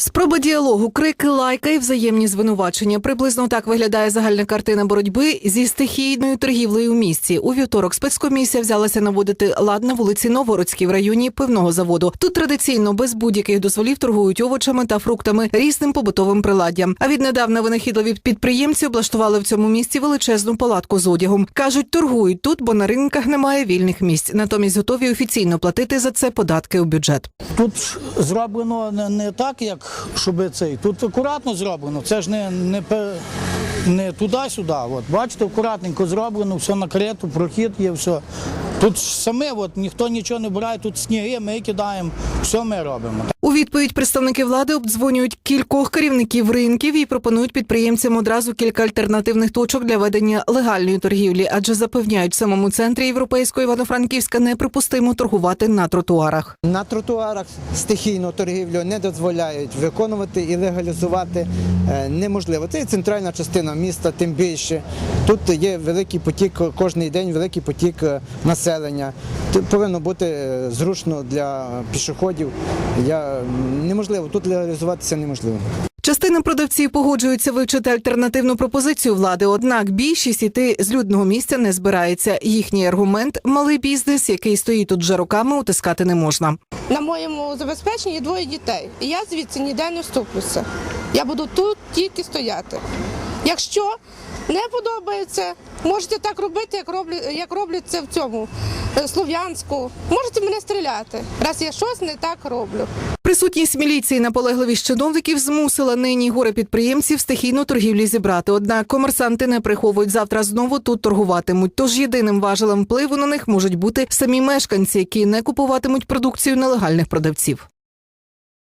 Спроба діалогу, крики, лайка і взаємні звинувачення. Приблизно так виглядає загальна картина боротьби зі стихійною торгівлею у місті. У вівторок спецкомісія взялася наводити лад на вулиці Новгородській в районі пивного заводу. Тут традиційно без будь-яких дозволів торгують овочами та фруктами різним побутовим приладдям. А віднедавна винахідливі підприємці облаштували в цьому місті величезну палатку з одягом. кажуть, торгують тут, бо на ринках немає вільних місць. Натомість готові офіційно платити за це податки у бюджет. Тут зроблено не так, як щоб цей. Тут акуратно зроблено. Це ж не, не, не туди-сюди. Бачите, акуратненько зроблено, все накрито, прохід є, все. Тут саме от, ніхто нічого не брає, тут сніги, ми кидаємо, все ми робимо. У відповідь представники влади обдзвонюють кількох керівників ринків і пропонують підприємцям одразу кілька альтернативних точок для ведення легальної торгівлі, адже запевняють, в самому центрі європейського Івано-Франківська неприпустимо торгувати на тротуарах. На тротуарах стихійну торгівлю не дозволяють виконувати і легалізувати е, неможливо. Це центральна частина міста, тим більше. Тут є великий потік кожен день, великий потік е, населення. Тут повинно бути е, зручно для пішоходів. Я неможливо тут легалізуватися неможливо. Частина продавців погоджуються вивчити альтернативну пропозицію влади. Однак більшість іти з людного місця не збирається. Їхній аргумент малий бізнес, який стоїть тут вже роками, утискати не можна. На моєму забезпеченні є двоє дітей. І я звідси ніде не вступлюся. Я буду тут тільки стояти. Якщо не подобається, можете так робити, як роблять, як роблять це в цьому Слов'янську. Можете мене стріляти, раз я щось не так роблю. Присутність міліції наполегливість чиновників змусила нині горе підприємців стихійну торгівлі зібрати. Однак комерсанти не приховують завтра знову тут торгуватимуть. Тож єдиним важелем впливу на них можуть бути самі мешканці, які не купуватимуть продукцію нелегальних продавців.